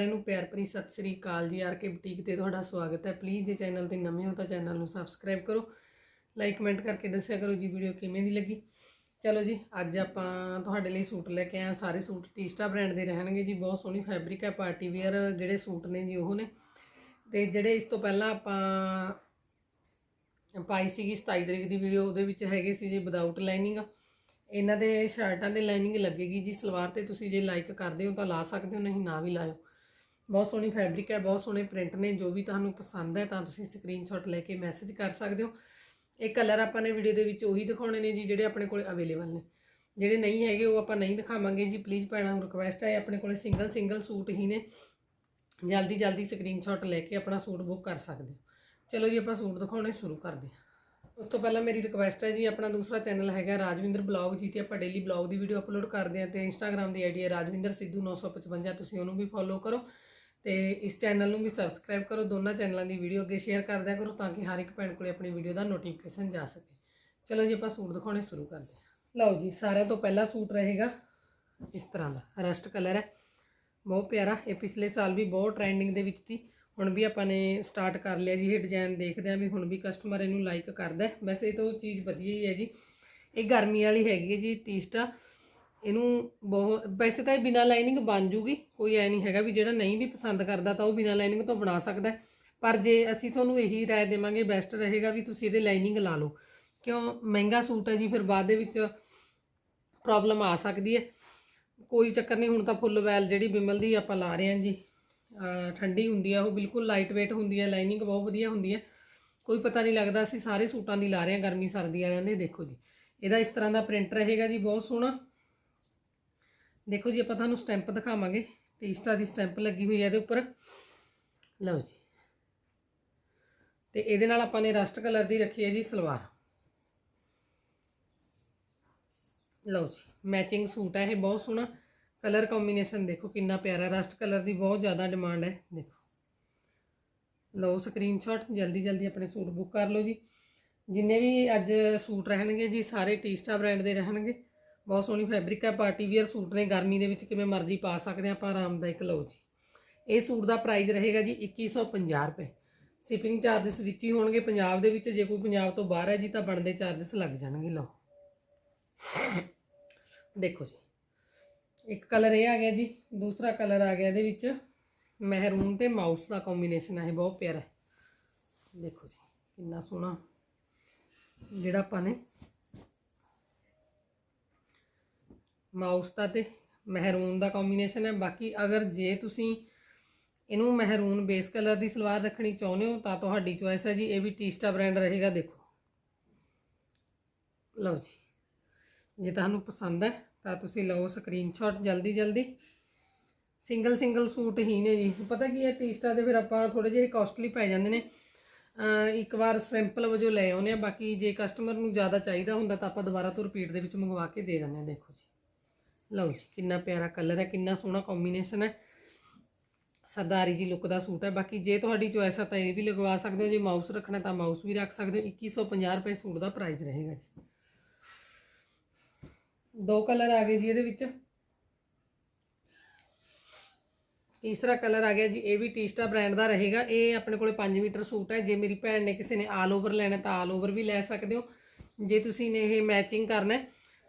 ਸਾਰਿਆਂ ਨੂੰ ਪਿਆਰ ਭਰੀ ਸਤਿ ਸ੍ਰੀ ਅਕਾਲ ਜੀ, ਆਰ ਕੇ ਬੁਟੀਕ ਤੇ ਤੁਹਾਡਾ ਸਵਾਗਤ ਹੈ। ਪਲੀਜ਼ ਜੇ ਚੈਨਲ ਤੇ ਨਵੇਂ ਹੋ ਤਾਂ ਚੈਨਲ ਨੂੰ ਸਬਸਕ੍ਰਾਈਬ ਕਰੋ ਲਾਈਕ ਕਮੈਂਟ ਕਰਕੇ ਦੱਸਿਆ ਕਰੋ ਜੀ ਵੀਡੀਓ ਕਿਵੇਂ ਦੀ ਲੱਗੀ। ਚਲੋ ਜੀ, ਅੱਜ ਆਪਾਂ ਤੁਹਾਡੇ ਲਈ ਸੂਟ ਲੈ ਕੇ ਆਏ ਸਾਰੇ ਸੂਟ ਟੀਸਟਾ ਬ੍ਰਾਂਡ ਦੇ ਰਹਿਣਗੇ ਜੀ। ਬਹੁਤ ਸੋਹਣੀ ਫੈਬਰਿਕ ਹੈ ਪਾਰਟੀ ਵੇਅਰ ਜਿਹੜੇ ਸੂਟ ਨੇ ਜੀ, ਉਹ ਨੇ। ਤੇ ਜਿਹੜੇ ਇਸ ਤੋਂ ਪਹਿਲਾਂ ਆਪਾਂ ਪਾਈ ਸੀਗੀ 27 ਤਰੀਕ ਦੀ ਵੀਡੀਓ ਉਹਦੇ ਵਿੱਚ ਹੈਗੇ ਸੀ ਜੀ ਵਿਦਆਊਟ ਲਾਈਨਿੰਗ ਇਹਨਾਂ ਦੇ ਸ਼ਰਟਾਂ ਦੇ ਲਾਈਨਿੰਗ ਲੱਗੇਗੀ ਜੀ। ਸਲਵਾਰ ਤੇ ਤੁਸੀਂ ਜੇ ਲਾਈਕ ਕਰਦੇ ਹੋ ਤਾਂ ਲਾ ਸਕਦੇ ਹੋ, ਨਹੀਂ ਨਾ ਵੀ ਲਾਇਓ। ਬਹੁਤ ਸੋਹਣੀ ਫੈਬਰਿਕ ਹੈ, ਬਹੁਤ ਸੋਹਣੇ ਪ੍ਰਿੰਟ ਨੇ, ਜੋ ਵੀ ਤੁਹਾਨੂੰ ਪਸੰਦ ਹੈ ਤਾਂ ਤੁਸੀਂ ਸਕਰੀਨਸ਼ਾਟ ਲੈ ਕੇ ਮੈਸੇਜ ਕਰ ਸਕਦੇ ਹੋ। ਇਹ ਕਲਰ ਆਪਾਂ ਨੇ ਵੀਡੀਓ ਦੇ ਵਿੱਚ ਉਹੀ ਦਿਖਾਉਣੇ ਨੇ ਜੀ, ਜਿਹੜੇ ਆਪਣੇ ਕੋਲ ਅਵੇਲੇਬਲ ਨੇ। ਜਿਹੜੇ ਨਹੀਂ ਹੈਗੇ, ਉਹ ਆਪਾਂ ਨਹੀਂ ਦਿਖਾਵਾਂਗੇ ਜੀ। ਪਲੀਜ਼ ਭੈਣਾਂ ਨੂੰ ਰਿਕੁਐਸਟ ਹੈ ਆਪਣੇ ਕੋਲੇ ਸਿੰਗਲ ਸਿੰਗਲ ਸੂਟ ਹੀ ਨੇ। ਜਲਦੀ ਜਲਦੀ ਸਕਰੀਨਸ਼ਾਟ ਲੈ ਕੇ ਆਪਣਾ ਸੂਟ ਬੁੱਕ ਕਰ ਸਕਦੇ ਹੋ। ਚਲੋ ਜੀ, ਆਪਾਂ ਸੂਟ ਦਿਖਾਉਣੇ ਸ਼ੁਰੂ ਕਰਦੇ ਹਾਂ। ਉਸ ਤੋਂ ਪਹਿਲਾਂ ਮੇਰੀ ਰਿਕੁਐਸਟ ਹੈ ਜੀ, ਆਪਣਾ ਦੂਸਰਾ ਚੈਨਲ ਹੈਗਾ ਰਾਜਵਿੰਦਰ ਬਲੌਗ ਜੀ ਤੇ ਆਪਾਂ ਡੇਲੀ ਬਲੌਗ ਦੀ ਵੀਡੀਓ ਅਪਲੋਡ ਕਰਦੇ ਹਾਂ ਤੇ ਇੰਸਟਾਗ੍ਰam ਦੀ ਆਈਡੀ ਹੈ ਰਾਜਵਿੰਦਰ ਸਿੱਧੂ 955 ਤੁਸੀਂ ਉਹਨੂੰ ਵੀ ਫੋਲੋ ਕਰੋ। ਤੇ ਇਸ ਚੈਨਲ ਨੂੰ ਵੀ ਸਬਸਕ੍ਰਾਈਬ ਕਰੋ, ਦੋਨਾਂ ਚੈਨਲਾਂ ਦੀ ਵੀਡੀਓ ਅੱਗੇ ਸ਼ੇਅਰ ਕਰਦਿਆ ਕਰੋ ਤਾਂ ਕਿ ਹਰ ਇੱਕ ਭੈਣ ਕੋਲੇ ਆਪਣੀ ਵੀਡੀਓ ਦਾ ਨੋਟੀਫਿਕੇਸ਼ਨ ਜਾ ਸਕੇ। ਚਲੋ ਜੀ, ਆਪਾਂ ਸੂਟ ਦਿਖਾਉਣੇ ਸ਼ੁਰੂ ਕਰਦੇ ਹਾਂ। ਲਓ ਜੀ, ਸਾਰਿਆਂ ਤੋਂ ਪਹਿਲਾ ਸੂਟ ਰਹੇਗਾ ਇਸ ਤਰ੍ਹਾਂ ਦਾ ਰਸਟ ਕਲਰ ਹੈ। ਬਹੁਤ ਪਿਆਰਾ, ਇਹ ਪਿਛਲੇ ਸਾਲ ਵੀ ਬਹੁਤ ਟ੍ਰੈਂਡਿੰਗ ਦੇ ਵਿੱਚ ਸੀ। ਹੁਣ ਵੀ ਆਪਾਂ ਨੇ ਸਟਾਰਟ ਕਰ ਲਿਆ ਜੀ, ਇਹ ਡਿਜ਼ਾਈਨ ਦੇਖਦੇ ਆ ਵੀ ਹੁਣ ਵੀ ਕਸਟਮਰ ਇਹਨੂੰ ਲਾਈਕ ਕਰਦਾ ਵੈਸੇ ਇਹ ਤਾਂ ਚੀਜ਼ ਵਧੀਆ ਹੀ ਹੈ ਜੀ। ਇਹ ਗਰਮੀ ਵਾਲੀ ਹੈਗੀ ਹੈ ਜੀ ਟੀਸਟਾ ਇਹਨੂੰ ਬਹੁਤ, ਵੈਸੇ ਤਾਂ ਇਹ ਬਿਨਾ ਲਾਈਨਿੰਗ ਬਣ ਜੂਗੀ, ਕੋਈ ਐ ਨਹੀਂ ਹੈਗਾ ਵੀ ਜਿਹੜਾ ਨਹੀਂ ਵੀ ਪਸੰਦ ਕਰਦਾ ਤਾਂ ਉਹ ਬਿਨਾ ਲਾਈਨਿੰਗ ਤੋਂ ਬਣਾ ਸਕਦਾ ਪਰ ਜੇ ਅਸੀਂ ਤੁਹਾਨੂੰ ਇਹੀ ਰਾਏ ਦੇਵਾਂਗੇ ਬੈਸਟ ਰਹੇਗਾ ਵੀ ਤੁਸੀਂ ਇਹਦੇ ਲਾਈਨਿੰਗ ਲਾ ਲਓ। ਕਿਉਂ? ਮਹਿੰਗਾ ਸੂਟ ਹੈ ਜੀ, ਫਿਰ ਬਾਅਦ ਦੇ ਵਿੱਚ ਪ੍ਰੋਬਲਮ ਆ ਸਕਦੀ ਹੈ। ਕੋਈ ਚੱਕਰ ਨਹੀਂ, ਹੁਣ ਤਾਂ ਫੁੱਲ ਵੈਲ ਜਿਹੜੀ ਬਿਮਲ ਦੀ ਆਪਾਂ ਲਾ ਰਹੇ ਹਾਂ ਜੀ ਠੰਡੀ ਹੁੰਦੀ ਆ, ਉਹ ਬਿਲਕੁਲ ਲਾਈਟ weight ਹੁੰਦੀ ਹੈ ਲਾਈਨਿੰਗ ਬਹੁਤ ਵਧੀਆ ਹੁੰਦੀ ਹੈ। ਕੋਈ ਪਤਾ ਨਹੀਂ ਲੱਗਦਾ, ਅਸੀਂ ਸਾਰੇ ਸੂਟਾਂ ਦੀ ਲਾ ਰਹੇ ਹਾਂ ਗਰਮੀ ਸਰਦੀ ਵਾਲਿਆਂ ਦੇ, ਦੇਖੋ ਜੀ। ਇਹਦਾ ਇਸ ਤਰ੍ਹਾਂ ਦਾ ਪ੍ਰਿੰਟ ਰਹੇਗਾ ਜੀ, ਬਹੁਤ ਸੋਹਣਾ। ਦੇਖੋ ਜੀ, ਆਪਾਂ ਤੁਹਾਨੂੰ ਸਟੈਂਪ ਦਿਖਾਵਾਂਗੇ ਟੀਸਟਾ ਦੀ ਸਟੈਂਪ ਲੱਗੀ ਹੋਈ ਹੈ ਇਹਦੇ ਉੱਪਰ। ਲਓ ਜੀ। ਤੇ ਇਹਦੇ ਨਾਲ ਆਪਾਂ ਨੇ ਰਸਟ ਕਲਰ ਦੀ ਰੱਖੀ ਹੈ ਜੀ ਸਲਵਾਰ। ਲਓ ਜੀ ਮੈਚਿੰਗ ਸੂਟ ਹੈ ਇਹ, ਬਹੁਤ ਸੋਹਣਾ ਕਲਰ ਕੰਬੀਨੇਸ਼ਨ ਦੇਖੋ, ਕਿੰਨਾ ਪਿਆਰਾ ਰਸਟ ਕਲਰ ਦੀ ਬਹੁਤ ਜ਼ਿਆਦਾ ਡਿਮਾਂਡ ਹੈ, ਦੇਖੋ। ਲਓ ਸਕਰੀਨਸ਼ਾਟ ਜਲਦੀ ਜਲਦੀ ਆਪਣੇ ਸੂਟ ਬੁੱਕ ਕਰ ਲਓ ਜੀ। ਜਿੰਨੇ ਵੀ ਅੱਜ ਸੂਟ ਰਹਿਣਗੇ ਜੀ, ਸਾਰੇ ਟੀਸਟਾ ਬ੍ਰਾਂਡ ਦੇ ਰਹਿਣਗੇ। ਬਹੁਤ ਸੋਹਣੀ ਫੈਬਰਿਕ ਹੈ ਪਾਰਟੀ ਵੇਅਰ ਸੂਟ ਨੇ, ਗਰਮੀ ਦੇ ਵਿੱਚ ਕਿਵੇਂ ਮਰਜ਼ੀ ਪਾ ਸਕਦੇ ਆ ਆਪਾਂ ਆਰਾਮਦਾਇਕ, ਲਓ ਜੀ। ਇਹ ਸੂਟ ਦਾ ਪ੍ਰਾਈਸ ਰਹੇਗਾ ਜੀ 2150 ਰੁਪਏ। ਸ਼ਿਪਿੰਗ ਚਾਰजेस ਵਿੱਚ ਹੀ ਹੋਣਗੇ, ਪੰਜਾਬ ਦੇ ਵਿੱਚ ਜੇ ਕੋਈ ਪੰਜਾਬ ਤੋਂ ਬਾਹਰ ਹੈ ਜੀ ਤਾਂ ਬਣਦੇ ਚਾਰजेस ਲੱਗ ਜਾਣਗੇ, ਲਓ। ਦੇਖੋ ਜੀ, ਇੱਕ ਕਲਰ ਇਹ ਆ ਗਿਆ ਜੀ, ਦੂਸਰਾ ਕਲਰ ਆ ਗਿਆ ਇਹਦੇ ਵਿੱਚ ਮਹਿਰੂਨ ਤੇ ਮਾਊਸ ਦਾ ਕੰਬੀਨੇਸ਼ਨ ਹੈ ਬਹੁਤ ਪਿਆਰਾ ਦੇਖੋ ਜੀ, ਕਿੰਨਾ ਸੋਹਣਾ ਜਿਹੜਾ ਆਪਾਂ ਨੇ ਮਾਊਸ ਦਾ ਤੇ ਮਹਿਰੂਨ ਦਾ ਕੰਬੀਨੇਸ਼ਨ ਹੈ। ਬਾਕੀ ਅਗਰ ਜੇ ਤੁਸੀਂ ਇਹਨੂੰ ਮਹਿਰੂਨ ਬੇਸ ਕਲਰ ਦੀ ਸਲਵਾਰ ਰੱਖਣੀ ਚਾਹੁੰਦੇ ਹੋ, ਤਾਂ ਤੁਹਾਡੀ ਚੁਆਇਸ ਹੈ ਜੀ। ਇਹ ਵੀ ਟੀਸਟਾ ਬ੍ਰਾਂਡ ਰਹੇਗਾ, ਦੇਖੋ। ਲਓ ਜੀ। ਜੇ ਤੁਹਾਨੂੰ ਪਸੰਦ ਹੈ, ਤਾਂ ਤੁਸੀਂ ਲਓ ਸਕਰੀਨਸ਼ਾਟ ਜਲਦੀ ਜਲਦੀ। ਸਿੰਗਲ ਸਿੰਗਲ ਸੂਟ ਹੀ ਨੇ ਜੀ। ਪਤਾ ਕੀ ਹੈ ਟੀਸਟਾ ਦੇ ਫਿਰ ਆਪਾਂ ਥੋੜੇ ਜਿਹੇ ਕਾਸਟਲੀ ਪੈ ਜਾਂਦੇ ਨੇ। ਇੱਕ ਵਾਰ ਸਿੰਪਲ ਵਜੋਂ ਲੈ ਆਉਨੇ ਆ ਬਾਕੀ ਜੇ ਕਸਟਮਰ ਨੂੰ ਜ਼ਿਆਦਾ ਚਾਹੀਦਾ ਹੁੰਦਾ, ਤਾਂ ਆਪਾਂ ਦੁਬਾਰਾ ਤੋਂ ਰਿਪੀਟ ਦੇ ਵਿੱਚ ਮੰਗਵਾ ਕੇ ਦੇ ਦਿੰਦੇ ਆ ਦੇਖੋ ਜੀ। ਲਓ ਜੀ, ਕਿੰਨਾ ਪਿਆਰਾ ਕਲਰ ਹੈ, ਕਿੰਨਾ ਸੋਹਣਾ ਕੰਬੀਨੇਸ਼ਨ ਹੈ। ਸਰਦਾਰੀ ਜੀ ਲੁੱਕ ਦਾ ਸੂਟ ਹੈ। ਬਾਕੀ ਜੇ ਤੁਹਾਡੀ ਚੋਇਸ ਹੈ ਤਾਂ ਇਹ ਵੀ ਲਗਵਾ ਸਕਦੇ ਹੋ। ਜੇ ਮਾਊਸ ਰੱਖਣਾ ਤਾਂ ਮਾਊਸ ਵੀ ਰੱਖ ਸਕਦੇ ਹੋ। 2150 ਰੁਪਏ ਸੂਟ ਦਾ ਪ੍ਰਾਈਸ ਰਹੇਗਾ ਜੀ। ਦੋ ਕਲਰ ਆ ਗਏ ਜੀ ਇਹਦੇ ਵਿੱਚ। ਤੀਸਰਾ ਕਲਰ ਆ ਗਿਆ ਜੀ, ਇਹ ਵੀ ਟੀਸਟਾ ਬ੍ਰਾਂਡ ਦਾ ਰਹੇਗਾ। ਇਹ ਆਪਣੇ ਕੋਲੇ 5 ਮੀਟਰ ਸੂਟ ਹੈ। ਜੇ ਮੇਰੀ ਭੈਣ ਨੇ ਕਿਸੇ ਨੇ ਆਲ ਓਵਰ ਲੈਣਾ ਤਾਂ ਆਲ ਓਵਰ ਵੀ ਲੈ ਸਕਦੇ ਹੋ। ਜੇ ਤੁਸੀਂ ਨੇ ਇਹ ਮੈਚਿੰਗ ਕਰਨਾ ਹੈ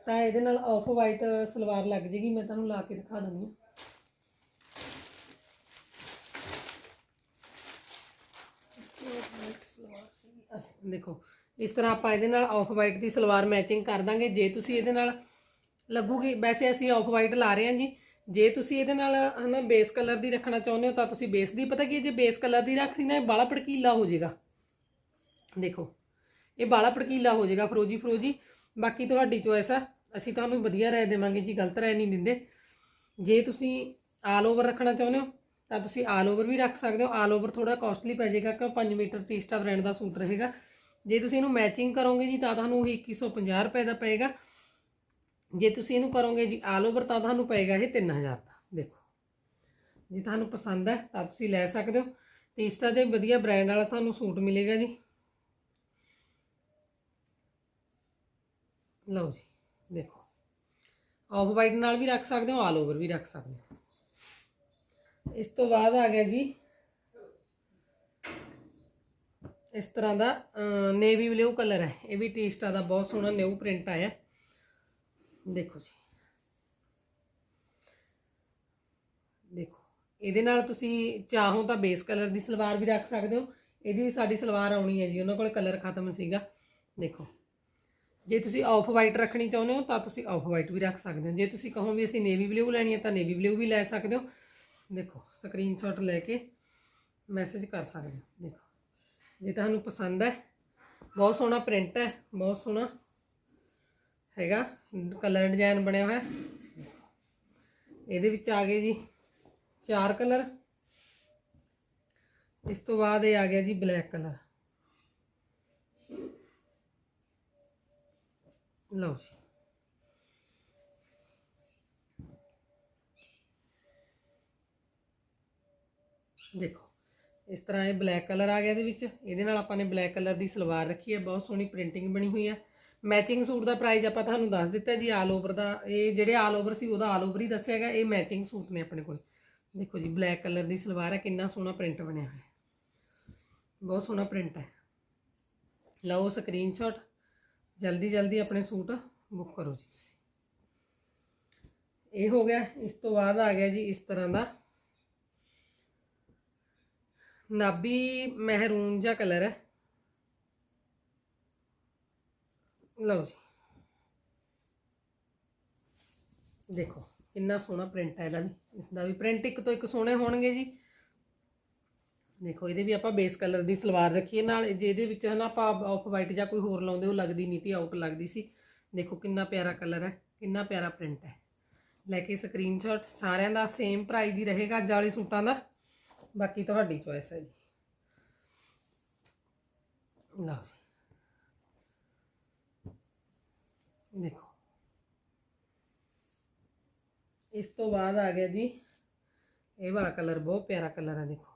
ਤਾਂ ਇਹਦੇ ਨਾਲ ਆਫ ਵਾਈਟ ਸਲਵਾਰ ਲੱਗ ਜੇਗੀ ਮੈਂ ਤੁਹਾਨੂੰ ਲਾ ਕੇ ਦਿਖਾ ਦਿੰਦੀ ਹਾਂ। ਦੇਖੋ ਇਸ ਤਰ੍ਹਾਂ ਆਪਾਂ ਇਹਦੇ ਨਾਲ ਆਫ ਵਾਈਟ ਦੀ ਸਲਵਾਰ ਮੈਚਿੰਗ ਕਰ ਦਾਂਗੇ। ਜੇ ਤੁਸੀਂ ਇਹਦੇ ਨਾਲ ਲੱਗੂਗੀ ਵੈਸੇ ਅਸੀਂ ਆਫ ਵਾਈਟ ਲਾ ਰਹੇ ਹਾਂ ਜੀ। ਜੇ ਤੁਸੀਂ ਇਹਦੇ ਨਾਲ ਹਨਾ ਬੇਸ ਕਲਰ ਦੀ ਰੱਖਣਾ ਚਾਹੁੰਦੇ ਹੋ ਤਾਂ ਤੁਸੀਂ ਬੇਸ ਦੀ ਪਤਾ ਕੀ ਹੈ, ਜੇ ਬੇਸ ਕਲਰ ਦੀ ਰੱਖਣੀ ਨਾ ਇਹ ਬਾਲਾ ਪੜਕੀਲਾ ਹੋ ਜਾਏਗਾ ਦੇਖੋ ਇਹ ਬਾਲਾ ਪੜਕੀਲਾ ਹੋ ਜਾਏਗਾ ਫਰੋਜੀ ਫਰੋਜੀ ਬਾਕੀ ਤੁਹਾਡੀ ਚੋਇਸ ਆ। ਅਸੀਂ ਤੁਹਾਨੂੰ ਵਧੀਆ ਰਾਏ ਦੇਵਾਂਗੇ ਜੀ, ਗਲਤ ਰਾਏ ਨਹੀਂ ਦਿੰਦੇ। ਜੇ ਤੁਸੀਂ ਆਲ ਓਵਰ ਰੱਖਣਾ ਚਾਹੁੰਦੇ ਹੋ, ਤਾਂ ਤੁਸੀਂ ਆਲ ਓਵਰ ਵੀ ਰੱਖ ਸਕਦੇ ਹੋ। ਆਲ ਓਵਰ ਥੋੜਾ ਕਾਸਟਲੀ ਪੈ ਜਾਏਗਾ ਕਿਉਂ? 5 ਮੀਟਰ ਟੀਸਟਾ ਬ੍ਰਾਂਡ ਦਾ ਸੂਟ ਰਹੇਗਾ। ਜੇ ਤੁਸੀਂ ਇਹਨੂੰ ਮੈਚਿੰਗ ਕਰੋਗੇ ਜੀ, ਤਾਂ ਤੁਹਾਨੂੰ ਇਹ 2150 ਰੁਪਏ ਦਾ ਪਏਗਾ। ਜੇ ਤੁਸੀਂ ਇਹਨੂੰ ਕਰੋਗੇ ਜੀ ਆਲ ਓਵਰ ਤਾਂ ਤੁਹਾਨੂੰ ਪਏਗਾ ਇਹ 3000 ਦਾ। ਦੇਖੋ। ਜੇ ਤੁਹਾਨੂੰ ਪਸੰਦ ਹੈ, ਤਾਂ ਤੁਸੀਂ ਲੈ ਸਕਦੇ ਹੋ। ਟੀਸਟਾ ਦੇ ਵਧੀਆ ਬ੍ਰਾਂਡ ਵਾਲਾ ਤੁਹਾਨੂੰ ਸੂਟ ਮਿਲੇਗਾ ਜੀ। ਲਓ ਜੀ, ਦੇਖੋ। ਆਫ ਵਾਈਟ ਨਾਲ ਵੀ ਰੱਖ ਸਕਦੇ ਹੋ ਆਲ ਓਵਰ ਵੀ ਰੱਖ ਸਕਦੇ ਹੋ। ਇਸ ਤੋਂ ਬਾਅਦ ਆ ਗਿਆ ਜੀ, ਇਸ ਤਰ੍ਹਾਂ ਦਾ ਨੇਵੀ ਬਲੂ ਕਲਰ ਹੈ। ਇਹ ਵੀ ਟੀਸਟਾ ਦਾ ਬਹੁਤ ਸੋਹਣਾ ਨਿਊ ਪ੍ਰਿੰਟ ਆਇਆ। ਦੇਖੋ ਜੀ। ਦੇਖੋ, ਇਹਦੇ ਨਾਲ ਤੁਸੀਂ ਚਾਹੋ ਤਾਂ ਬੇਸ ਕਲਰ ਦੀ ਸਲਵਾਰ ਵੀ ਰੱਖ ਸਕਦੇ ਹੋ। ਇਹਦੀ ਸਾਡੀ ਸਲਵਾਰ ਆਉਣੀ ਹੈ ਜੀ, ਉਹਨਾਂ ਕੋਲ ਕਲਰ ਖਤਮ ਸੀਗਾ। ਦੇਖੋ। ਜੇ ਤੁਸੀਂ ਆਫ ਵਾਈਟ ਰੱਖਣੀ ਚਾਹੁੰਦੇ ਹੋ, ਤਾਂ ਤੁਸੀਂ ਆਫ ਵਾਈਟ ਵੀ ਰੱਖ ਸਕਦੇ ਹੋ। ਜੇ ਤੁਸੀਂ ਕਹੋ ਵੀ ਅਸੀਂ ਨੇਵੀ ਬਲੂ ਲੈਣੀ ਹੈ, ਤਾਂ ਨੇਵੀ ਬਲੂ ਵੀ ਲੈ ਸਕਦੇ ਹੋ। ਦੇਖੋ ਸਕਰੀਨਸ਼ਾਟ ਲੈ ਕੇ ਮੈਸੇਜ ਕਰ ਸਕਦੇ ਹੋ। ਦੇਖੋ, ਜੇ ਤੁਹਾਨੂੰ ਪਸੰਦ ਹੈ, ਬਹੁਤ ਸੋਹਣਾ ਪ੍ਰਿੰਟ ਹੈ, ਬਹੁਤ ਸੋਹਣਾ ਹੈਗਾ ਕਲਰ ਡਿਜ਼ਾਈਨ ਬਣਿਆ ਹੋਇਆ। ਇਹਦੇ ਵਿੱਚ ਆ ਗਏ ਜੀ ਚਾਰ ਕਲਰ ਇਸ ਤੋਂ ਬਾਅਦ ਇਹ ਆ ਗਿਆ ਜੀ ਬਲੈਕ ਕਲਰ ਲਓ ਜੀ। ਦੇਖੋ, ਇਸ ਤਰ੍ਹਾਂ ਇਹ ਬਲੈਕ ਕਲਰ ਆ ਗਿਆ ਇਹਦੇ ਵਿੱਚ। ਇਹਦੇ ਨਾਲ ਆਪਾਂ ਨੇ ਬਲੈਕ ਕਲਰ ਦੀ ਸਲਵਾਰ ਰੱਖੀ ਹੈ, ਬਹੁਤ ਸੋਹਣੀ ਪ੍ਰਿੰਟਿੰਗ ਬਣੀ ਹੋਈ ਹੈ। ਮੈਚਿੰਗ ਸੂਟ ਦਾ ਪ੍ਰਾਈਸ ਆਪਾਂ ਤੁਹਾਨੂੰ ਦੱਸ ਦਿੱਤਾ ਜੀ ਆਲ ਓਵਰ ਦਾ। ਇਹ ਜਿਹੜੇ ਆਲ ਓਵਰ ਸੀ, ਉਹਦਾ ਆਲ ਓਵਰ ਹੀ ਦੱਸਿਆ ਹੈਗਾ ਇਹ ਮੈਚਿੰਗ ਸੂਟ ਨੇ ਆਪਣੇ ਕੋਲ। ਦੇਖੋ ਜੀ ਬਲੈਕ ਕਲਰ ਦੀ ਸਲਵਾਰ ਹੈ, ਕਿੰਨਾ ਸੋਹਣਾ ਪ੍ਰਿੰਟ ਬਣਿਆ ਹੋਇਆ ਬਹੁਤ ਸੋਹਣਾ ਪ੍ਰਿੰਟ ਹੈ। ਲਓ ਸਕਰੀਨਸ਼ਾਟ ਜਲਦੀ ਜਲਦੀ ਆਪਣੇ ਸੂਟ ਬੁੱਕ ਕਰੋ ਜੀ ਤੁਸੀਂ। ਇਹ ਹੋ ਗਿਆ, ਇਸ ਤੋਂ ਬਾਅਦ ਆ ਗਿਆ ਜੀ ਇਸ ਤਰ੍ਹਾਂ ਦਾ ਨਾਬੀ ਮਹਿਰੂਨ ਜਿਹਾ ਕਲਰ ਹੈ। ਲਓ ਜੀ। ਦੇਖੋ, ਕਿੰਨਾ ਸੋਹਣਾ ਪ੍ਰਿੰਟ ਹੈ ਇਹਦਾ ਵੀ। ਇਸ ਦਾ ਵੀ ਪ੍ਰਿੰਟ ਇੱਕ ਤੋਂ ਇੱਕ ਸੋਹਣੇ ਹੋਣਗੇ ਜੀ। ਦੇਖੋ, ਇਹਦੇ ਵੀ ਆਪਾਂ ਬੇਸ ਕਲਰ ਦੀ ਸਲਵਾਰ ਰੱਖੀ ਹੈ ਨਾਲ ਜਿਹਦੇ ਇਹਦੇ ਵਿੱਚ ਹਨਾ ਆਪਾਂ ਆਫ ਵਾਈਟ ਜਾਂ ਕੋਈ ਹੋਰ ਲਾਉਂਦੇ, ਉਹ ਲੱਗਦੀ ਨਹੀਂ ਤੀ ਆਊਟ ਲੱਗਦੀ ਸੀ। ਦੇਖੋ, ਕਿੰਨਾ ਪਿਆਰਾ ਕਲਰ ਹੈ, ਕਿੰਨਾ ਪਿਆਰਾ ਪ੍ਰਿੰਟ ਹੈ। ਲੈ ਕੇ ਸਕਰੀਨਸ਼ਾਟ ਸਾਰਿਆਂ ਦਾ ਸੇਮ ਪ੍ਰਾਈਸ ਹੀ ਰਹੇਗਾ ਅੱਜ ਵਾਲੇ ਸੂਟਾਂ ਦਾ। ਬਾਕੀ ਤੁਹਾਡੀ ਚੋਇਸ ਹੈ ਜੀ। ਲਓ ਜੀ। ਦੇਖੋ। ਇਸ ਤੋਂ ਬਾਅਦ ਆ ਗਿਆ ਜੀ, ਇਹ ਵਾਲਾ ਕਲਰ ਬਹੁਤ ਪਿਆਰਾ ਕਲਰ ਹੈ, ਦੇਖੋ।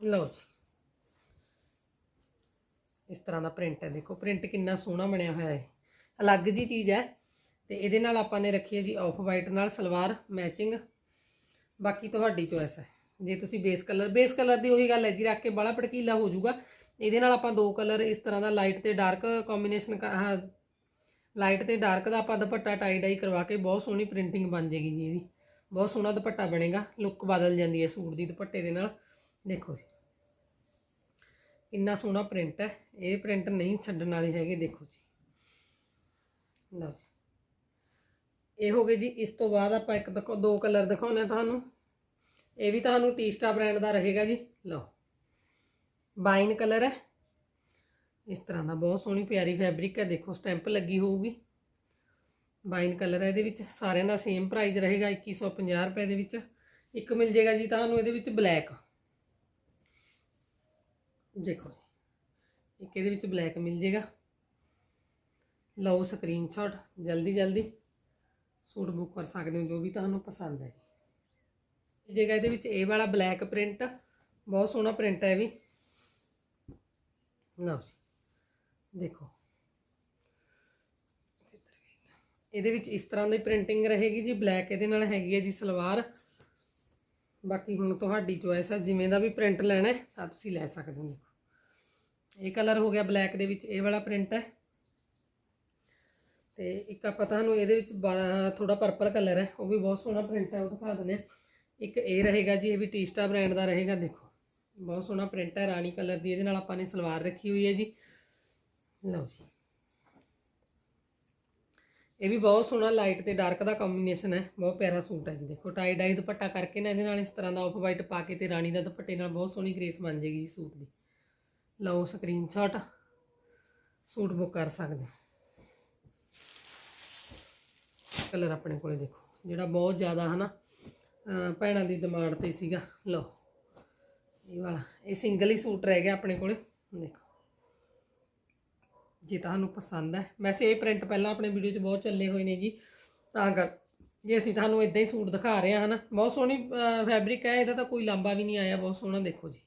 ਲਓ ਜੀ। ਇਸ ਤਰ੍ਹਾਂ ਦਾ ਪ੍ਰਿੰਟ ਹੈ। ਦੇਖੋ ਪ੍ਰਿੰਟ ਕਿੰਨਾ ਸੋਹਣਾ ਬਣਿਆ ਹੋਇਆ ਹੈ। ਅਲੱਗ ਜੀ ਚੀਜ਼ ਹੈ ਤੇ ਇਹਦੇ ਨਾਲ ਆਪਾਂ ਨੇ ਰੱਖੀ ਹੈ ਜੀ ਆਫ ਵਾਈਟ ਨਾਲ ਸਲਵਾਰ ਮੈਚਿੰਗ ਬਾਕੀ ਤੁਹਾਡੀ ਚੋਇਸ ਹੈ। ਜੇ ਤੁਸੀਂ ਬੇਸ ਕਲਰ ਬੇਸ ਕਲਰ ਦੀ ਉਹੀ ਗੱਲ ਹੈ ਜੀ, ਰੱਖ ਕੇ ਬੜਾ ਭੜਕੀਲਾ ਹੋ ਜਾਊਗਾ। ਇਹਦੇ ਨਾਲ ਆਪਾਂ ਦੋ ਕਲਰ ਇਸ ਤਰ੍ਹਾਂ ਦਾ ਲਾਈਟ ਤੇ ਡਾਰਕ ਕੰਬੀਨੇਸ਼ਨ ਲਾਈਟ ਤੇ ਡਾਰਕ ਦਾ ਆਪਾਂ ਦੁਪੱਟਾ ਟਾਈ ਡਾਈ ਕਰਵਾ ਕੇ ਬਹੁਤ ਸੋਹਣੀ ਪ੍ਰਿੰਟਿੰਗ ਬਣ ਜੇਗੀ ਜੀ ਇਹਦੀ। ਬਹੁਤ ਸੋਹਣਾ ਦੁਪੱਟਾ ਬਣੇਗਾ। ਲੁੱਕ ਬਦਲ ਜਾਂਦੀ ਹੈ ਸੂਟ ਦੀ ਦੁਪੱਟੇ ਦੇ ਨਾਲ। ਦੇਖੋ ਜੀ। ਕਿੰਨਾ ਸੋਹਣਾ ਪ੍ਰਿੰਟ ਹੈ। ਇਹ ਪ੍ਰਿੰਟ ਨਹੀਂ ਛੱਡਣ ਵਾਲੇ ਹੈਗੇ, ਦੇਖੋ ਜੀ। ਲਓ ਜੀ। ਇਹ ਹੋ ਗਏ ਜੀ। ਇਸ ਤੋਂ ਬਾਅਦ ਆਪਾਂ ਇੱਕ ਦੇਖੋ ਦੋ ਕਲਰ ਦਿਖਾਉਣੇ ਆ ਤੁਹਾਨੂੰ। ਇਹ ਵੀ ਤੁਹਾਨੂੰ ਟੀਸਟਾ ਬ੍ਰਾਂਡ ਦਾ ਰਹੇਗਾ ਜੀ। ਲਓ। ਬਾਈਨ ਕਲਰ ਹੈ। ਇਸ ਤਰ੍ਹਾਂ ਦਾ ਬਹੁਤ ਸੋਹਣੀ ਪਿਆਰੀ ਫੈਬਰਿਕ ਹੈ, ਦੇਖੋ ਸਟੈਂਪ ਲੱਗੀ ਹੋਊਗੀ। ਬਾਈਨ ਕਲਰ ਹੈ ਇਹਦੇ ਵਿੱਚ। ਸਾਰਿਆਂ ਦਾ ਸੇਮ ਪ੍ਰਾਈਸ ਰਹੇਗਾ 2150 ਰੁਪਏ ਦੇ ਵਿੱਚ। ਇੱਕ ਮਿਲ ਜੇਗਾ ਜੀ ਤੁਹਾਨੂੰ ਇਹਦੇ ਵਿੱਚ ਬਲੈਕ ਦੇਖੋ ਜੀ, ਇੱਕ ਇਹਦੇ ਵਿੱਚ ਬਲੈਕ ਮਿਲ ਜੇਗਾ। ਲਓ ਸਕਰੀਨਸ਼ਾਟ ਜਲਦੀ ਜਲਦੀ। ਸੂਟ ਬੁੱਕ ਕਰ ਸਕਦੇ ਹੋ, ਜੋ ਵੀ ਤੁਹਾਨੂੰ ਪਸੰਦ ਹੈ ਜੀ। ਜੇਗਾ ਇਹਦੇ ਵਿੱਚ ਇਹ ਵਾਲਾ ਬਲੈਕ ਪ੍ਰਿੰਟ ਬਹੁਤ ਸੋਹਣਾ ਪ੍ਰਿੰਟ ਹੈ ਇਹ ਵੀ। ਲਓ ਜੀ। ਦੇਖੋ। ਇਹਦੇ ਵਿੱਚ ਇਸ ਤਰ੍ਹਾਂ ਦੀ ਪ੍ਰਿੰਟਿੰਗ ਰਹੇਗੀ ਜੀ ਬਲੈਕ ਇਹਦੇ ਨਾਲ ਹੈਗੀ ਹੈ ਜੀ ਸਲਵਾਰ। ਬਾਕੀ ਹੁਣ ਤੁਹਾਡੀ ਚੋਇਸ ਹੈ ਜਿਵੇਂ ਦਾ ਵੀ ਪ੍ਰਿੰਟ ਲੈਣਾ ਤਾਂ ਤੁਸੀਂ ਲੈ ਸਕਦੇ ਹੋ। ਦੇਖੋ ਇਹ ਕਲਰ ਹੋ ਗਿਆ ਬਲੈਕ ਦੇ ਵਿੱਚ, ਇਹ ਵਾਲਾ ਪ੍ਰਿੰਟ ਹੈ। ਤੇ ਇੱਕ ਆਪਾਂ ਤੁਹਾਨੂੰ ਇਹਦੇ ਵਿੱਚ ਥੋੜਾ ਪਰਪਲ ਕਲਰ ਹੈ, ਉਹ ਵੀ ਬਹੁਤ ਸੋਹਣਾ ਪ੍ਰਿੰਟ ਹੈ, ਉਹ ਦਿਖਾ ਦਿੰਦੇ ਆ ਇੱਕ ਇਹ ਰਹੇਗਾ ਜੀ, ਇਹ ਵੀ ਟੀਸਟਾ ਬ੍ਰਾਂਡ ਦਾ ਰਹੇਗਾ, ਦੇਖੋ। ਬਹੁਤ ਸੋਹਣਾ ਪ੍ਰਿੰਟ ਹੈ, ਰਾਣੀ ਕਲਰ ਦੀ, ਇਹਦੇ ਨਾਲ ਆਪਾਂ ਨੇ ਸਲਵਾਰ ਰੱਖੀ ਹੋਈ ਹੈ ਜੀ। ਲਓ ਜੀ। ਇਹ ਵੀ ਬਹੁਤ ਸੋਹਣਾ ਲਾਈਟ ਤੇ ਡਾਰਕ ਦਾ ਕੰਬੀਨੇਸ਼ਨ ਹੈ, ਬਹੁਤ ਪਿਆਰਾ ਸੂਟ ਹੈ ਜੀ। ਦੇਖੋ ਟਾਈ ਡਾਈ ਦੁਪੱਟਾ ਕਰਕੇ ਨਾ ਇਹਦੇ ਨਾਲ ਇਸ ਤਰ੍ਹਾਂ ਦਾ ਆਫ ਵਾਈਟ ਪਾ ਕੇ ਤੇ ਰਾਣੀ ਦਾ ਦੁਪੱਟੇ ਨਾਲ ਬਹੁਤ ਸੋਹਣੀ ਗ੍ਰੇਸ ਬਣ ਜੇਗੀ ਜੀ ਸੂਟ ਦੀ। ਲਓ ਸਕਰੀਨਸ਼ਾਟ ਸੂਟ ਬੁੱਕ ਕਰ ਸਕਦੇ ਕਲਰ ਆਪਣੇ ਕੋਲੇ ਦੇਖੋ, ਜਿਹੜਾ ਬਹੁਤ ਜ਼ਿਆਦਾ ਹਨਾ, ਅਹ ਭੈਣਾਂ ਦੀ ਡਿਮਾਂਡ ਤੇ ਸੀਗਾ। ਲਓ, ਇਹ ਵਾਲਾ, ਇਹ ਸਿੰਗਲ ਹੀ ਸੂਟ ਰਹਿ ਗਿਆ ਆਪਣੇ ਕੋਲੇ। ਦੇਖੋ। ਜੇ ਤੁਹਾਨੂੰ ਪਸੰਦ ਹੈ। ਵੈਸੇ ਇਹ ਪ੍ਰਿੰਟ ਪਹਿਲਾਂ ਆਪਣੇ ਵੀਡੀਓ 'ਚ ਬਹੁਤ ਚੱਲੇ ਹੋਏ ਨੇ ਜੀ। ਤਾਂ ਕਰ, ਜੇ ਅਸੀਂ ਤੁਹਾਨੂੰ ਇਦਾਂ ਹੀ ਸੂਟ ਦਿਖਾ ਰਹੇ ਹਾਂ, ਹਨਾ। ਬਹੁਤ ਸੋਹਣੀ ਫੈਬਰਿਕ ਹੈ, ਇਹਦਾ ਤਾਂ ਕੋਈ ਲੰਬਾ ਵੀ ਨਹੀਂ ਆਇਆ, ਬਹੁਤ ਸੋਹਣਾ ਦੇਖੋ ਜੀ।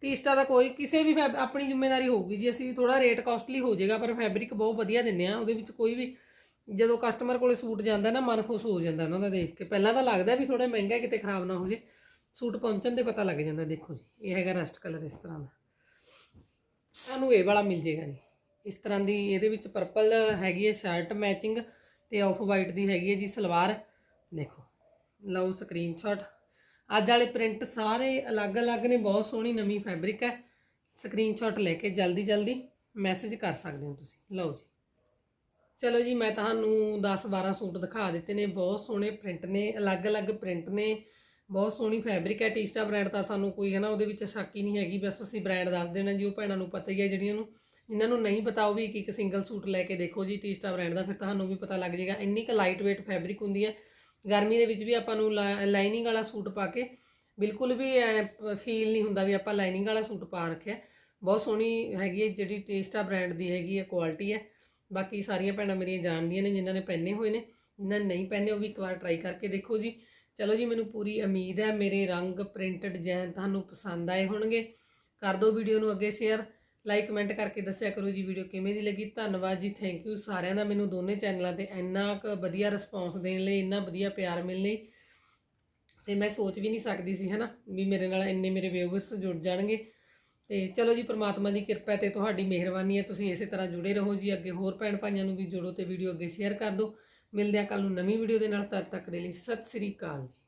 ਟੀਸਟਾ ਦਾ ਕੋਈ, ਕਿਸੇ ਵੀ ਫੈਬ- ਆਪਣੀ ਜ਼ਿੰਮੇਵਾਰੀ ਹੋਊਗੀ ਜੀ। ਅਸੀਂ ਥੋੜਾ ਰੇਟ ਕਾਸਟਲੀ ਹੋ ਜਾਏਗਾ, ਪਰ ਫੈਬਰਿਕ ਬਹੁਤ ਵਧੀਆ ਦਿੰਨੇ ਆ ਉਹਦੇ ਵਿੱਚ ਕੋਈ ਵੀ, ਜਦੋਂ ਕਸਟਮਰ ਕੋਲੇ ਸੂਟ ਜਾਂਦਾ ਨਾ, ਮਨ ਖੁਸ਼ ਹੋ ਜਾਂਦਾ ਉਹਨਾਂ ਦਾ ਦੇਖ ਕੇ। ਪਹਿਲਾਂ ਤਾਂ ਲੱਗਦਾ ਵੀ ਥੋੜਾ ਮਹਿੰਗਾ ਕਿਤੇ ਖਰਾਬ ਨਾ ਹੋ ਜੇ। ਸੂਟ ਪਹੁੰਚਣ ਤੇ ਪਤਾ ਲੱਗ ਜਾਂਦਾ, ਦੇਖੋ ਜੀ। ਇਹ ਹੈਗਾ ਰਸਟ ਕਲਰ ਇਸ ਤਰ੍ਹਾਂ ਦਾ। ਤੁਹਾਨੂੰ ਇਹ ਵਾਲਾ ਮਿਲ ਜੇਗਾ ਜੀ। ਇਸ ਤਰ੍ਹਾਂ ਦੀ ਇਹਦੇ ਵਿੱਚ ਪਰਪਲ ਹੈਗੀ ਹੈ ਸ਼ਰਟ ਮੈਚਿੰਗ ਤੇ ਆਫ ਵਾਈਟ ਦੀ ਹੈਗੀ ਹੈ ਜੀ ਸਲਵਾਰ। ਦੇਖੋ, ਲਓ ਸਕਰੀਨਸ਼ਾਟ ਅੱਜ ਵਾਲੇ ਪ੍ਰਿੰਟ ਸਾਰੇ ਅਲੱਗ-ਅਲੱਗ ਨੇ, ਬਹੁਤ ਸੋਹਣੀ ਨਵੀਂ ਫੈਬਰਿਕ ਹੈ। ਸਕਰੀਨਸ਼ਾਟ ਲੈ ਕੇ ਜਲਦੀ ਜਲਦੀ ਮੈਸੇਜ ਕਰ ਸਕਦੇ ਹੋ ਤੁਸੀਂ। ਲਓ ਜੀ। ਚਲੋ ਜੀ, ਮੈਂ ਤੁਹਾਨੂੰ 10-12 ਸੂਟ ਦਿਖਾ ਦਿੱਤੇ ਨੇ। ਬਹੁਤ ਸੋਹਣੇ ਪ੍ਰਿੰਟ ਨੇ, ਅਲੱਗ-ਅਲੱਗ ਪ੍ਰਿੰਟ ਨੇ। ਬਹੁਤ ਸੋਹਣੀ ਫੈਬਰਿਕ ਹੈ। ਟੀਸਟਾ ਬ੍ਰਾਂਡ ਤਾਂ ਸਾਨੂੰ ਕੋਈ ਹੈ ਨਾ, ਉਹਦੇ ਵਿੱਚ ਸ਼ੱਕ ਹੀ ਨਹੀਂ ਹੈਗੀ। ਬਸ ਤੁਸੀਂ ਬ੍ਰਾਂਡ ਦੱਸ ਦੇਣਾ ਜੀ, ਉਹ ਭੈਣਾਂ ਨੂੰ ਪਤਾ ਹੀ ਹੈ, ਜਿਹੜੀਆਂ ਨੂੰ ਜਿਨ੍ਹਾਂ ਨੂੰ ਨਹੀਂ ਪਤਾ ਉਹ ਵੀ ਇੱਕ ਇੱਕ ਸਿੰਗਲ ਸੂਟ ਲੈ ਕੇ ਦੇਖੋ ਜੀ ਟੀਸਟਾ ਬ੍ਰਾਂਡ ਦਾ, ਫਿਰ ਤੁਹਾਨੂੰ ਵੀ ਪਤਾ ਲੱਗ ਜਾਏਗਾ। ਇੰਨੀ ਕੁ ਲਾਈਟ weight ਫੈਬਰਿਕ ਹੁੰਦੀ ਹੈ। ਗਰਮੀ ਦੇ ਵਿੱਚ ਵੀ ਆਪਾਂ ਨੂੰ ਲਾਈਨਿੰਗ ਵਾਲਾ ਸੂਟ ਪਾ ਕੇ ਬਿਲਕੁਲ ਵੀ ਫੀਲ ਨਹੀਂ ਹੁੰਦਾ ਵੀ ਆਪਾਂ ਲਾਈਨਿੰਗ ਵਾਲਾ ਸੂਟ ਪਾ ਰੱਖਿਆ। ਬਹੁਤ ਸੋਹਣੀ ਹੈਗੀ ਹੈ, ਜਿਹੜੀ ਟੇਸਟਾ ਬ੍ਰਾਂਡ ਦੀ ਹੈਗੀ ਹੈ ਕੁਆਲਿਟੀ ਹੈ। ਬਾਕੀ ਸਾਰੀਆਂ ਭੈਣਾਂ ਮੇਰੀਆਂ ਜਾਣਦੀਆਂ ਨੇ, ਜਿਨ੍ਹਾਂ ਨੇ ਪਹਿਨੇ ਹੋਏ ਨੇ, ਜਿਨ੍ਹਾਂ ਨੇ ਨਹੀਂ ਪਹਿਨੇ, ਉਹ ਵੀ ਇੱਕ ਵਾਰ ਟਰਾਈ ਕਰਕੇ ਦੇਖੋ ਜੀ। ਚਲੋ ਜੀ, ਮੈਨੂੰ ਪੂਰੀ ਉਮੀਦ ਹੈ ਮੇਰੇ ਰੰਗ ਪ੍ਰਿੰਟਡ ਡਿਜ਼ਾਈਨ ਤੁਹਾਨੂੰ ਪਸੰਦ ਆਏ ਹੋਣਗੇ। ਕਰ ਦਿਓ ਵੀਡੀਓ ਨੂੰ ਅੱਗੇ ਸ਼ੇਅਰ ਲਾਈਕ ਕਮੈਂਟ ਕਰਕੇ ਦੱਸਿਆ ਕਰੋ ਜੀ ਵੀਡੀਓ ਕਿਵੇਂ ਦੀ ਲੱਗੀ। ਧੰਨਵਾਦ ਜੀ ਥੈਂਕ ਯੂ ਸਾਰਿਆਂ ਦਾ। ਮੈਨੂੰ ਦੋਨੇ ਚੈਨਲਾਂ ਤੇ ਇੰਨਾ ਕੁ ਵਧੀਆ ਰਿਸਪੌਂਸ ਦੇਣ ਲਈ, ਇੰਨਾ ਵਧੀਆ ਪਿਆਰ ਮਿਲਣ ਲਈ। ਤੇ ਮੈਂ ਸੋਚ ਵੀ ਨਹੀਂ ਸਕਦੀ ਸੀ, ਹਨਾ, ਵੀ ਮੇਰੇ ਨਾਲ ਇੰਨੇ ਮੇਰੇ ਵਿਊਅਰਸ ਜੁੜ ਜਾਣਗੇ। ਤੇ ਚਲੋ ਜੀ, ਪ੍ਰਮਾਤਮਾ ਦੀ ਕਿਰਪਾ ਤੇ ਤੁਹਾਡੀ ਮਿਹਰਬਾਨੀ ਹੈ। ਤੁਸੀਂ ਇਸੇ ਤਰ੍ਹਾਂ ਜੁੜੇ ਰਹੋ ਜੀ। ਅੱਗੇ ਹੋਰ ਭੈਣ ਭਾਈਆਂ ਨੂੰ ਵੀ ਜੋੜੋ ਤੇ ਵੀਡੀਓ ਅੱਗੇ ਸ਼ੇਅਰ ਕਰ ਦਿਓ। ਮਿਲਦੇ ਆ ਕੱਲ ਨੂੰ ਨਵੀਂ ਵੀਡੀਓ ਦੇ ਨਾਲ। ਤਦ ਤੱਕ ਦੇ ਲਈ ਸਤਿ ਸ੍ਰੀ ਅਕਾਲ ਜੀ।